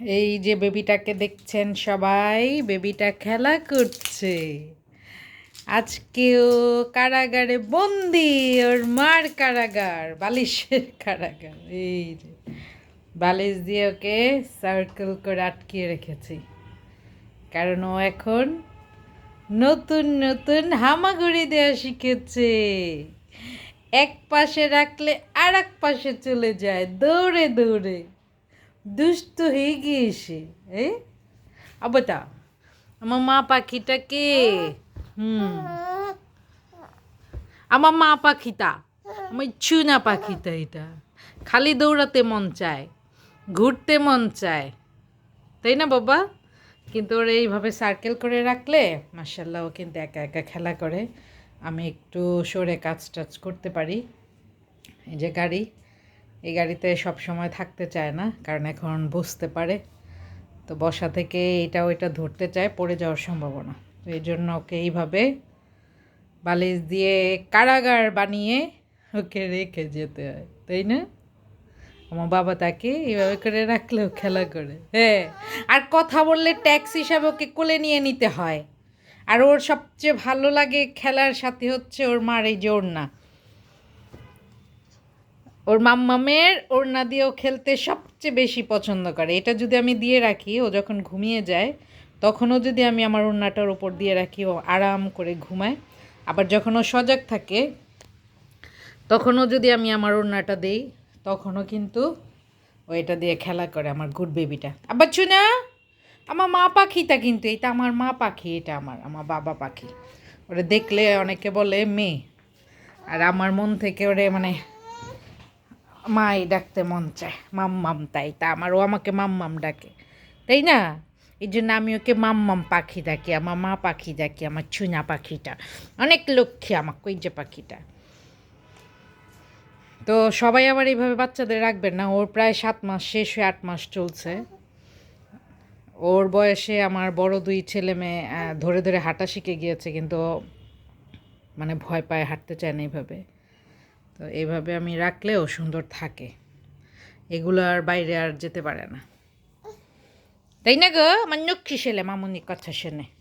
এই যে বেবিটাকে দেখছেন সবাই, বেবিটা খেলা করছে। আজকেও কারাগারে বন্দি, ওর মার কারাগার, বালিশের কারাগার। এই যে, বালিশ দিয়ে ওকে সার্কেল করে আটকিয়ে রেখেছি। কারণ ও এখন নতুন নতুন হামাগুড়ি দেওয়া শিখেছে। এক পাশে রাখলে আর এক পাশে চলে যায়, দৌড়ে দৌড়ে। দুষ্ট হয়ে গিয়েছে এ আবতা আমার মা পাখিটা কে হুম আমার মা পাখিটা আমার চুনা পাখিটা এটা খালি দৌড়াতে মন চায় ঘুরতে মন চায় তাই না বাবা কিন্তু ওরা এইভাবে সার্কেল করে রাখলে মার্শাল্লাহ ও কিন্তু একা একা খেলা করে আমি একটু সরে কাজ টাজ করতে পারি এই যে গাড়ি এই গাড়িতে সব সময় থাকতে চায় না, কারণ এখন বসতে পারে। তো বসা থেকে এটা ওইটা ধরতে চায়, পড়ে যাওয়ার সম্ভাবনা। তো এই জন্য ওকে এইভাবে বালিশ দিয়ে কারাগার বানিয়ে ওকে রেখে যেতে হয়, তাই না? আমার বাবা তাকে এইভাবে করে রাখলেও খেলা করে। হ্যাঁ আর কথা বললে ট্যাক্স হিসাবে ওকে কোলে নিয়ে নিতে হয়। আর ওর সবচেয়ে ভালো লাগে খেলার সাথে হচ্ছে ওর মার এই যে ওড়না। ওর মাম্মামের ওড়না দিয়েও খেলতে সবচেয়ে বেশি পছন্দ করে। এটা যদি আমি দিয়ে রাখি, ও যখন ঘুমিয়ে যায় তখনও যদি আমি আমার ওড়নাটার ওপর দিয়ে রাখি, ও আরাম করে ঘুমায়। আবার যখন ও সজাগ থাকে তখনও যদি আমি আমার ওড়নাটা দেই তখনও কিন্তু ও এটা দিয়ে খেলা করে আমার গুড বেবিটা। আবার চুনা, আমার মা পাখিটা কিন্তু এটা আমার মা পাখি এটা আমার আমার বাবা পাখি। ওরে দেখলে অনেকে বলে মেয়ে, আর আমার মন থেকে ওরে মানে মাই ডাকতে মন চায় মাম মাম তাই তা আমার, ও আমাকে মাম মাম ডাকে, তাই না? এই জন্য আমি ওকে মাম মাম পাখি ডাকি, আমার মা পাখি ডাকি, আমার চুনা পাখিটা, অনেক লক্ষ্মী আমার কইজে পাখিটা। তো সবাই আবার এইভাবে বাচ্চাদের রাখবেন না? ওর প্রায় সাত মাস, শেষ হয়ে আট মাস চলছে। ওর বয়সে আমার বড় দুই ছেলে মেয়ে ধরে ধরে হাঁটা শিখে গিয়েছে, কিন্তু মানে ভয় পায়, হাঁটতে চায় না এইভাবে। তো এইভাবে আমি রাখলেও সুন্দর থাকে। এগুলো আর বাইরে আর যেতে পারে না। তাই না গো? আমার নক্ষী ছেলে মামুনি কথা শোনে।